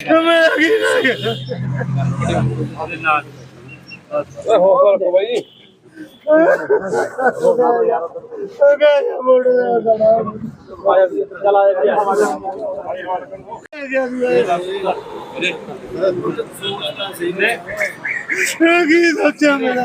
ਮੇਰਾ ਕੀ ਰਹਿ ਗਿਆ ਹੋ ਗਿਆ ਜੀ ਮੋੜ ਦਾ ਕੀ ਸੋਚਿਆ ਮੇਰਾ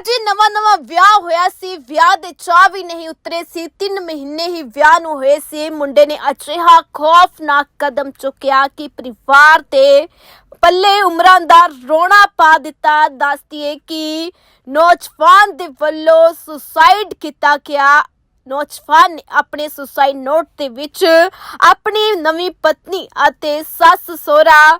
ਹਜੇ ਨਵਾਂ ਨਵਾਂ ਵਿਆਹ ਹੋਇਆ ਸੀ। ਵਿਆਹ ਦੇ ਚਾਹ ਵੀ ਨਹੀਂ ਉਤਰੇ ਸੀ। 3 ਮਹੀਨੇ ਹੀ ਵਿਆਹ ਨੂੰ ਹੋਏ ਸੀ। ਮੁੰਡੇ ਨੇ ਅਜਿਹਾ ਖੌਫਨਾਕ ਕਦਮ ਚੁੱਕਿਆ ਕਿ ਪਰਿਵਾਰ ਤੇ ਪੱਲੇ ਉਮਰਾਂ ਦਾ ਰੋਣਾ ਪਾ ਦਿੱਤਾ। ਦੱਸਦੀਏ ਕਿ ਨੌਜਵਾਨ ਦੇ ਵੱਲੋਂ ਸੁਸਾਈਡ ਕੀਤਾ ਗਿਆ। ਨੌਜਵਾਨ ਨੇ ਆਪਣੇ ਸੁਸਾਈਡ ਨੋਟ ਦੇ ਵਿੱਚ ਆਪਣੀ ਨਵੀਂ ਪਤਨੀ ਅਤੇ ਸੱਸ ਸਹੁਰਾ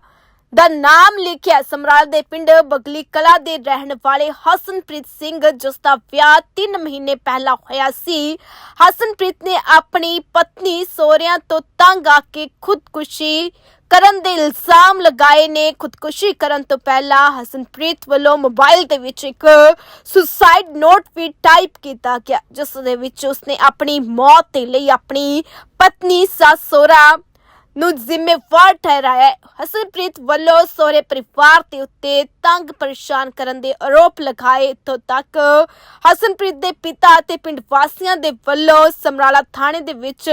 ਦਾ ਨਾਮ ਲਿਖਿਆ। ਸਮਰਾਲ ਦੇ ਪਿੰਡ ਬਗਲੀ ਕਲਾ ਦੇ ਰਹਿਣ ਵਾਲੇ ਹਸਨਪ੍ਰੀਤ ਸਿੰਘ, ਜਿਸ ਦਾ ਵਿਆਹ 3 ਮਹੀਨੇ ਪਹਿਲਾਂ ਹੋਇਆ ਸੀ। ਹਸਨਪ੍ਰੀਤ ਨੇ ਆਪਣੀ ਪਤਨੀ ਸੋਹਰਿਆਂ ਤੋਂ ਤੰਗ ਆ ਕੇ ਖੁਦਕੁਸ਼ੀ ਕਰਨ ਦੇ ਇਲਜ਼ਾਮ ਲਗਾਏ ਨੇ। ਖੁਦਕੁਸ਼ੀ ਕਰਨ ਤੋਂ ਪਹਿਲਾਂ ਹਸਨਪ੍ਰੀਤ ਵੱਲੋਂ ਮੋਬਾਈਲ ਦੇ ਵਿੱਚ ਇੱਕ ਸੁਸਾਈਡ ਨੋਟ ਵੀ ਟਾਈਪ ਕੀਤਾ ਗਿਆ, ਜਿਸ ਦੇ ਵਿੱਚ ਉਸਨੇ ਆਪਣੀ ਮੌਤ ਦੇ ਲਈ ਆਪਣੀ ਪਤਨੀ, ਸੱਸ, ਸੋਹਰਾ ਨੂੰ ਜ਼ਿੰਮੇਵਾਰ ਠਹਿਰਾਇਆ ਹਸਨਪ੍ਰੀਤ ਵੱਲੋਂ ਸਹੁਰੇ ਪਰਿਵਾਰ ਦੇ ਉੱਤੇ ਤੰਗ ਪਰੇਸ਼ਾਨ ਕਰਨ ਦੇ ਆਰੋਪ ਲਗਾਏ। ਇੱਥੋਂ ਤੱਕ ਹਸਨਪ੍ਰੀਤ ਦੇ ਪਿਤਾ ਅਤੇ ਪਿੰਡ ਵਾਸੀਆਂ ਦੇ ਵੱਲੋਂ ਸਮਰਾਲਾ ਥਾਣੇ ਦੇ ਵਿੱਚ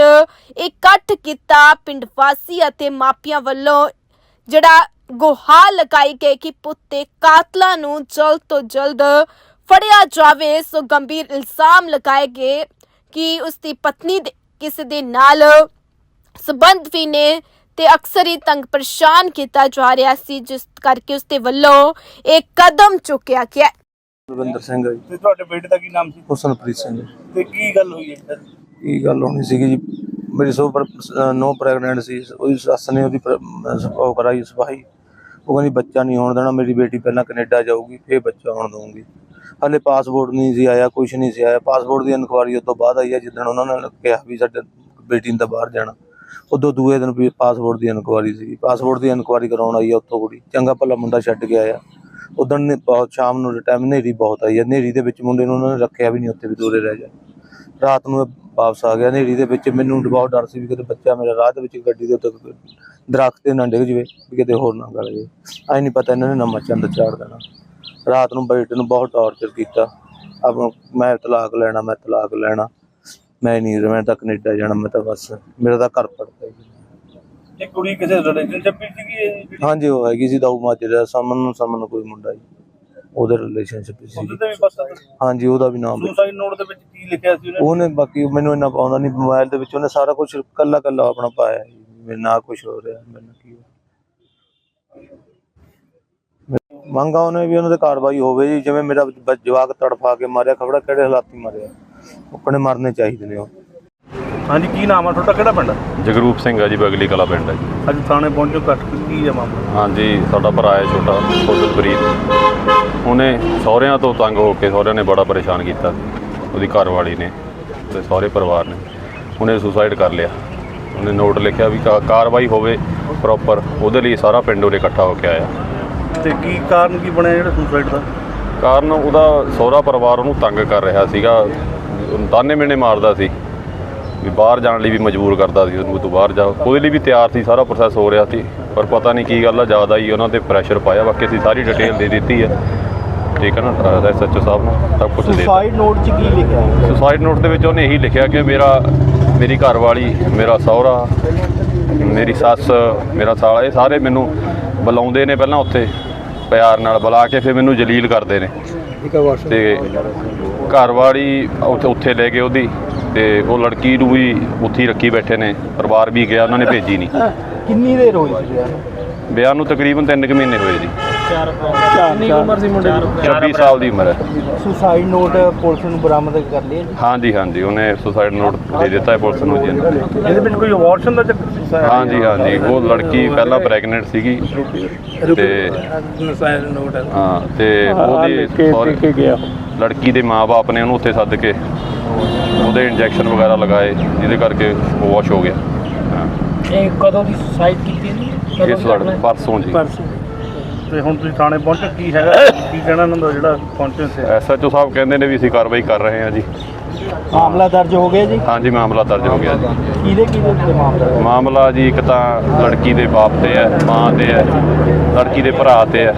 ਇਕੱਠ ਕੀਤਾ। ਪਿੰਡ ਵਾਸੀ ਅਤੇ ਮਾਪਿਆਂ ਵੱਲੋਂ ਜਿਹੜਾ ਗੁਹਾਰ ਲਗਾਈ ਗਈ ਕਿ ਪੁੱਤ ਤੇ ਕਾਤਲਾਂ ਨੂੰ ਜਲਦ ਤੋਂ ਜਲਦ ਫੜਿਆ ਜਾਵੇ। ਸੋ ਗੰਭੀਰ ਇਲਜ਼ਾਮ ਲਗਾਏ ਗਏ ਕਿ ਉਸ ਦੀ ਪਤਨੀ ਦੇ ਕਿਸੇ ਦੇ ਨਾਲ ਸਬੰਧ ਵੀ ਨੇ ਤੇ ਅਕਸਰ ਹੀ ਤੰਗ ਪਰੇਸ਼ਾਨ ਕੀਤਾ ਜਾ ਰਿਹਾ ਸੀ ਜਿਸ ਕਰਕੇ ਉਸ ਦੇ ਵੱਲੋਂ ਇੱਕ ਕਦਮ ਚੁੱਕਿਆ ਗਿਆ ਰਵਿੰਦਰ ਸਿੰਘ ਹੈ ਜੀ। ਤੇ ਤੁਹਾਡੇ ਬੇਟੇ ਦਾ ਕੀ ਨਾਮ ਸੀ? ਹੁਸਨਪ੍ਰੀਤ ਸਿੰਘ। ਤੇ ਕੀ ਗੱਲ ਹੋਈ ਹੈ ਸਰ ਕੀ ਗੱਲ ਹੋਣੀ ਸੀਗੀ ਜੀ? ਮੇਰੀ ਸੋ ਪਰ ਨੋ ਪ੍ਰੈਗਨੈਂਟ ਸੀ। ਉਹਦੀ ਸੱਸ ਨੇ ਉਹਦੀ ਪ੍ਰ- ਅਹ ਉਹ ਕਰਾਈ ਸਫ਼ਾਈ। ਉਹ ਕਹਿੰਦੀ ਬੱਚਾ ਨਹੀਂ ਹੋਣ ਦੇਣਾ ਮੇਰੀ ਬੇਟੀ ਪਹਿਲਾਂ ਕੈਨੇਡਾ ਜਾਊਗੀ ਫੇਰ ਬੱਚਾ ਹੋਣ ਦਊਂਗੀ। ਹਲੇ ਪਾਸਪੋਰਟ ਨਹੀਂ ਸੀ ਆਇਆ ਕੁਝ ਨਹੀਂ ਸੀ ਆਇਆ। ਪਾਸਪੋਰਟ ਦੀ ਇਨਕੁਆਰੀ ਉਸ ਤੋਂ ਬਾਅਦ ਆਈ ਹੈ ਜਿੱਦਣ ਉਹਨਾਂ ਨੇ ਕਿਹਾ ਵੀ ਸਾਡੇ ਬੇਟੀ ਨੂੰ ਤਾਂ ਬਾਹਰ ਜਾਣਾ। ਉਦੋਂ ਦੂਏ ਦਿਨ ਵੀ ਪਾਸਪੋਰਟ ਦੀ ਇਨਕੁਆਰੀ ਸੀ ਪਾਸਪੋਰਟ ਦੀ ਇਨਕੁਆਰੀ ਕਰਾਉਣ ਆਈ ਆ ਉੱਥੋਂ ਕੁੜੀ। ਚੰਗਾ ਭਲਾ ਮੁੰਡਾ ਛੱਡ ਕੇ ਆ ਉਦੋਂ ਨੇ ਬਹੁਤ ਸ਼ਾਮ ਨੂੰ ਟਾਈਮ ਹਨੇਰੀ ਬਹੁਤ ਆਈ ਆ। ਹਨੇਰੀ ਦੇ ਵਿੱਚ ਮੁੰਡੇ ਨੂੰ ਉਹਨਾਂ ਨੇ ਰੱਖਿਆ ਵੀ ਨਹੀਂ ਉੱਥੇ ਵੀ ਦੂਰੇ ਰਹਿ ਜਾ। ਰਾਤ ਨੂੰ ਵਾਪਸ ਆ ਗਿਆ। ਹਨੇਰੀ ਦੇ ਵਿੱਚ ਮੈਨੂੰ ਬਹੁਤ ਡਰ ਸੀ ਵੀ ਕਿਤੇ ਬੱਚਾ ਮੇਰਾ ਰਾਹ ਦੇ ਵਿੱਚ ਗੱਡੀ ਦੇ ਉੱਤੇ ਦਰਖਤ ਤੇ ਨਾ ਡਿੱਗ ਜਵੇ, ਵੀ ਕਿਤੇ ਹੋਰ ਨਾ ਗਲ ਜਾਵੇ ਐ ਨਹੀਂ ਪਤਾ ਇਹਨਾਂ ਨੇ ਨਮਾ ਚੰਦ ਚਾੜ ਦੇਣਾ। ਰਾਤ ਨੂੰ ਬੇਟੇ ਨੂੰ ਬਹੁਤ ਟੌਰਚਰ ਕੀਤਾ। ਆਪ ਮੈਂ ਤਲਾਕ ਲੈਣਾ, ਮੈਂ ਤਲਾਕ ਲੈਣਾ। ਮੈਂ ਨਹੀਂ ਮੈਂ ਤਾਂ ਕੈਨੇਡਾ ਜਾਣਾ ਮੈਂ ਤਾਂ ਬਸ ਮੇਰਾ ਤਾਂ ਘਰ ਪੜਦਾ ਇਹ ਕੁੜੀ ਕਿਸੇ ਰਿਲੇਸ਼ਨਸ਼ਿਪ ਵਿੱਚ ਸੀਗੀ ਇਹ ਜਿਹੜੀ? ਹਾਂਜੀ ਉਹ ਹੈਗੀ ਸੀ ਦਾਊ ਮਾਜਰਾ ਸਮਨ ਨੂੰ ਸਮਨ ਕੋਈ ਮੁੰਡਾ ਜੀ ਉਹਦੇ ਰਿਲੇਸ਼ਨਸ਼ਿਪ ਸੀ ਉਹਦੇ ਤੇ ਵੀ ਪਤਾ ਹਾਂਜੀ ਉਹਦਾ ਵੀ ਨਾਮ ਸੁਸਾਈਡ ਨੋਟ ਦੇ ਵਿੱਚ ਕੀ ਲਿਖਿਆ ਸੀ ਉਹਨੇ? ਉਹਨੇ ਬਾਕੀ ਮੈਨੂੰ ਇੰਨਾ ਪਾਉਂਦਾ ਨਹੀਂ ਮੋਬਾਈਲ ਦੇ ਵਿੱਚ ਉਹਨੇ ਸਾਰਾ ਕੁਝ ਕੱਲਾ ਕੱਲਾ ਆਪਣਾ ਪਾਇਆ ਜੀ ਮੇਰੇ ਨਾਲ ਕੁਝ ਹੋ ਰਿਹਾ ਮੈਨੂੰ ਕੀ ਮੰਗਾ ਉਹਨੇ ਵੀ ਉਹਨਾਂ ਤੇ ਕਾਰਵਾਈ ਹੋਵੇ ਜੀ ਜਿਵੇਂ ਮੇਰਾ ਬ- ਜਵਾਕ ਤੜਫਾ ਕੇ ਮਾਰਿਆ ਖਬੜਾ ਕਿਹੜੇ ਹਾਲਾਤੀ ਮਾਰਿਆ। ਆਪਣੇ ਮਰਨੇ ਚਾਹੀਦੇ ਨੇ ਉਹ। ਹਾਂਜੀ ਕੀ ਨਾਮ ਆ ਤੁਹਾਡਾ? ਕਿਹੜਾ ਪਿੰਡ ਜਗਰੂਪ ਸਿੰਘ ਆ ਜੀ ਬਗਲੀ ਕਲਾ ਪਿੰਡ ਹੈ ਜੀ। ਅੱਜ ਥਾਣੇ ਪਹੁੰਚੋ ਕੱਟ ਕੀ ਹੈ ਮਾਮਲਾ? ਹਾਂਜੀ ਸਾਡਾ ਭਰਾ ਹੈ ਛੋਟਾ ਫੁੱਲਪ੍ਰੀਤ ਉਹਨੇ ਸਹੁਰਿਆਂ ਤੋਂ ਤੰਗ ਹੋ ਕੇ ਸਹੁਰਿਆਂ ਨੇ ਬੜਾ ਪਰੇਸ਼ਾਨ ਕੀਤਾ। ਉਹਦੀ ਘਰਵਾਲੀ ਨੇ ਤੇ ਸਹੁਰੇ ਪਰਿਵਾਰ ਨੇ। ਉਹਨੇ ਸੁਸਾਈਡ ਕਰ ਲਿਆ। ਉਹਨੇ ਨੋਟ ਲਿਖਿਆ ਵੀ ਕਾ- ਕਾਰਵਾਈ ਹੋਵੇ ਪ੍ਰੋਪਰ ਉਹਦੇ ਲਈ ਸਾਰਾ ਪਿੰਡ ਉਹਨੇ ਇਕੱਠਾ ਹੋ ਕੇ ਆਇਆ। ਤੇ ਕੀ ਕਾਰਨ ਕੀ ਬਣਿਆ ਜਿਹੜਾ ਸੁਸਾਈਡ ਦਾ? ਕਾਰਨ ਉਹਦਾ ਸਹੁਰਾ ਪਰਿਵਾਰ ਉਹਨੂੰ ਤੰਗ ਕਰ ਰਿਹਾ ਸੀਗਾ। ਤਾਨੇ ਮਿਹਣੇ ਮਾਰਦਾ ਸੀ ਵੀ ਬਾਹਰ ਜਾਣ ਲਈ ਵੀ ਮਜਬੂਰ ਕਰਦਾ ਸੀ ਉਹਨੂੰ ਤੂੰ ਬਾਹਰ ਜਾ। ਉਹਦੇ ਲਈ ਵੀ ਤਿਆਰ ਸੀ ਸਾਰਾ ਪ੍ਰੋਸੈਸ ਹੋ ਰਿਹਾ ਸੀ ਪਰ ਪਤਾ ਨਹੀਂ ਕੀ ਗੱਲ ਆ ਜ਼ਿਆਦਾ ਹੀ ਉਹਨਾਂ ਤੇ ਪ੍ਰੈਸ਼ਰ ਪਾਇਆ। ਬਾਕੀ ਅਸੀਂ ਸਾਰੀ ਡਿਟੇਲ ਦੇ ਦਿੱਤੀ ਹੈ ਠੀਕ ਹੈ ਨਾ ਐਸਐਚਓ ਸਾਹਿਬ ਨੂੰ ਸਭ ਕੁਝ ਦੇ ਸੁਸਾਈਡ ਨੋਟ 'ਚ ਕੀ ਲਿਖਿਆ ਹੈ? ਸੁਸਾਈਡ ਨੋਟ ਦੇ ਵਿੱਚ ਉਹਨੇ ਇਹੀ ਲਿਖਿਆ ਕਿ ਮੇਰਾ ਮੇਰੀ ਘਰਵਾਲੀ ਮੇਰਾ ਸਹੁਰਾ ਮੇਰੀ ਸੱਸ ਮੇਰਾ ਸਾਲਾ ਇਹ ਸਾਰੇ ਮੈਨੂੰ ਬੁਲਾਉਂਦੇ ਨੇ ਪਹਿਲਾਂ ਉੱਥੇ ਪਿਆਰ ਨਾਲ ਬੁਲਾ ਕੇ ਫਿਰ ਮੈਨੂੰ ਜਲੀਲ ਕਰਦੇ ਨੇ। ਤੇ ਘਰਵਾਲੀ ਉੱਥੇ ਉੱਥੇ ਲੈ ਗਏ ਉਹਦੀ ਤੇ ਉਹ ਲੜਕੀ ਨੂੰ ਵੀ ਉੱਥੇ ਹੀ ਰੱਖੀ ਬੈਠੇ ਨੇ ਪਰਿਵਾਰ ਵੀ ਗਿਆ ਉਹਨਾਂ ਨੇ ਭੇਜੀ ਨਹੀਂ ਕਿੰਨੀ ਦੇਰ ਹੋਈ ਸੀ ਵਿਆਹ ਨੂੰ? ਤਕਰੀਬਨ 3 ਕੁ ਮਹੀਨੇ ਹੋਏ ਜੀ। ਕਿੰਨੀ ਕੁ ਉਮਰ ਸੀ ਮੁੰਡੇ ਦੀ? 26 ਸਾਲ ਦੀ ਉਮਰ ਹੈ। ਸੁਸਾਈਡ ਨੋਟ ਪੁਲਿਸ ਨੂੰ ਬਰਾਮਦ ਕਰ ਲਿਆ ਜੀ? ਹਾਂਜੀ ਹਾਂਜੀ। ਉਹਨੇ ਸੁਸਾਈਡ ਨੋਟ ਦੇ ਦਿੱਤਾ ਹੈ ਪੁਲਿਸ ਨੂੰ ਜੀ। ਇਹਨੇ। ਇਹਦੇ ਵਿੱਚ ਕੋਈ ਅਬੋਰਸ਼ਨ ਦਾ ਚੱਕਰ ਸੀ ਹਾਂਜੀ ਹਾਂਜੀ। ਉਹ ਲੜਕੀ ਪਹਿਲਾਂ ਪ੍ਰੈਗਨੈਂਟ ਸੀਗੀ। ਤੇ ਨਸਾਇਨ ਨੋਟ ਹੈ। ਹਾਂ ਤੇ ਉਹਦੀ ਸਹੁਰੇ- ਗਿਆ। ਲੜਕੀ ਦੇ ਮਾਪੇ ਨੇ ਉਹਨੂੰ ਉੱਥੇ ਸੱਦ ਕੇ ਉਹਦੇ ਇੰਜੈਕਸ਼ਨ ਵਗੈਰਾ ਲਗਾਏ ਜਿਹਦੇ ਕਰਕੇ ਉਹ ਵਾਸ਼ ਹੋ ਗਿਆ। ਹਾਂ। ਇਹ ਕਦੋਂ ਦੀ ਸੁਸਾਈਡ ਕੀਤੀ ਜੀ ਇਸ ਲੜ ਪਰਸੋਂ ਜੀ। ਤੇ ਹੁਣ ਤੁਸੀਂ ਥਾਣੇ ਪਹੁੰਚੋ ਕੀ ਹੈਗਾ? ਕੀ ਕਹਿਣਾ ਇਹਨਾਂ ਦਾ ਜਿਹੜਾ ਪਹੁੰਚੇ ਸੀ ਐਸਐਚਓ ਸਾਹਿਬ ਕਹਿੰਦੇ ਨੇ ਵੀ ਅਸੀਂ ਕਾਰਵਾਈ ਕਰ ਰਹੇ ਹਾਂ ਜੀ। ਮਾਮਲਾ ਦਰਜ ਹੋ ਗਿਆ ਜੀ? ਹਾਂਜੀ ਮਾਮਲਾ ਦਰਜ ਹੋ ਗਿਆ ਜੀ। ਕਿਹਦੇ ਕਿਹਦੇ ਉੱਤੇ ਮਾਮਲਾ? ਮਾਮਲਾ ਜੀ ਇੱਕ ਤਾਂ ਲੜਕੀ ਦੇ ਬਾਪ ਤੇ ਹੈ ਮਾਂ ਤੇ ਹੈ ਲੜਕੀ ਦੇ ਭਰਾ ਤੇ ਹੈ।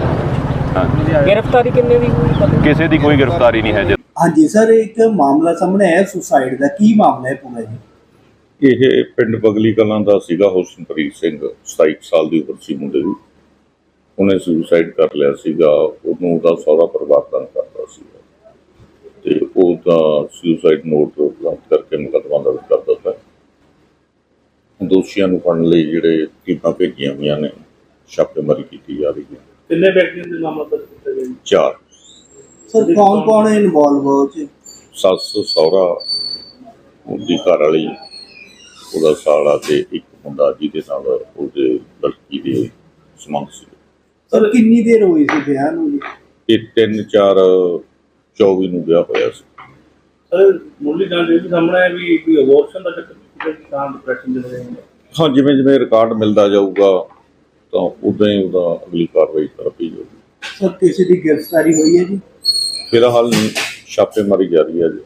ਗ੍ਰਿਫਤਾਰੀ ਕਿੰਨੇ ਦੀ ਹੋਈ? ਪਤਾ ਕਿਸੇ ਦੀ ਕੋਈ ਗ੍ਰਿਫਤਾਰੀ ਨਹੀਂ ਹੈ ਜੀ। ਹਾਂਜੀ ਸਰ ਇੱਕ ਮਾਮਲਾ ਸਾਹਮਣੇ ਆਇਆ ਸੁਸਾਈਡ ਦਾ। ਕੀ ਮਾਮਲਾ ਹੈ ਪੂਰਾ ਜੀ? ਇਹ ਪਿੰਡ ਬਗਲੀ ਕਲਾਂ ਦਾ ਸੀਗਾ ਹੁਸਨਪ੍ਰੀਤ ਸਿੰਘ 27 ਕੁ ਸਾਲ ਦੀ ਉਮਰ ਸੀ ਮੁੰਡੇ ਦੀ। ਉਹਨੇ ਸੁਸਾਈਡ ਕਰ ਲਿਆ ਸੀਗਾ ਉਹਨੂੰ ਉਹਦਾ ਸਹੁਰਾ ਪਰਿਵਾਰ ਤੰਗ ਕਰਦਾ ਸੀਗਾ। ਤੇ ਉਹਦਾ ਸੁਸਾਈਡ ਨੋਟ ਰੱਦ ਕਰਕੇ ਮੁਕੱਦਮਾ ਦਰਜ ਕਰ ਦਿੱਤਾ। ਹੈ। ਦੋਸ਼ੀਆਂ ਨੂੰ ਫੜਨ ਲਈ ਜਿਹੜੇ ਟੀਮਾਂ ਭੇਜੀਆਂ ਹੋਈਆਂ ਨੇ ਛਾਪੇਮਾਰੀ ਕੀਤੀ ਜਾ ਰਹੀ ਹੈ। ਕਿੰਨੇ ਵਿਅਕਤੀਆਂ ਦੇ ਨਾਮ ਦਰਜ ਕੀਤੇ ਗਏ ਚਾਰ। ਸਰ ਕੌਣ ਕੌਣ ਇਨਵੋਲਵ ਹੋ ਚ ਸੱਸ ਸਹੁਰਾ ਉਹਦੀ ਘਰ ਵਾਲੀ ਉਹਦਾ ਸਾਲਾ ਤੇ ਇੱਕ ਮੁੰਡਾ ਜਿਹਦੇ ਨਾਲ ਉਹਦੇ ਲੜਕੀ ਦੇ ਸੰਬੰਧ ਸੀ ਸਰ ਕਿੰਨੀ ਦੇਰ ਹੋਈ ਸੀ ਵਿਆਹ ਨੂੰ? ਜੀ ਇਹ 3 4 24 ਨੂੰ ਵਿਆਹ ਹੋਇਆ ਸੀ। ਸਰ ਮੁੱਢਲੀ ਜਾਣਕਾਰੀ ਵੀ ਸਾਹਮਣੇ ਹੈ ਵੀ ਕੋਈ ਅਬੋਰਸ਼ਨ ਦਾ ਚੱਕਰ ਸੀ ਕਿ ਤਾਂ ਡਿਪਰੈਸ਼ਨ ਦੇ ਰਹੇ ਨੇ ਹਾਂ ਜਿਵੇਂ ਜਿਵੇਂ ਰਿਕਾਰਡ ਮਿਲਦਾ ਜਾਊਗਾ ਤਾਂ ਉਦਾਂ ਹੀ ਉਹਦਾ ਅਗਲੀ ਕਾਰਵਾਈ ਕਰਪੀ ਜਾਊਗੀ। ਸਰ ਕਿਸੇ ਦੀ ਗ੍ਰਿਫਤਾਰੀ ਹੋਈ ਹੈ ਜੀ? ਫਿਲਹਾਲ ਨਹੀਂ ਛਾਪੇਮਾਰੀ ਜਾਰੀ ਹੈ ਜੀ।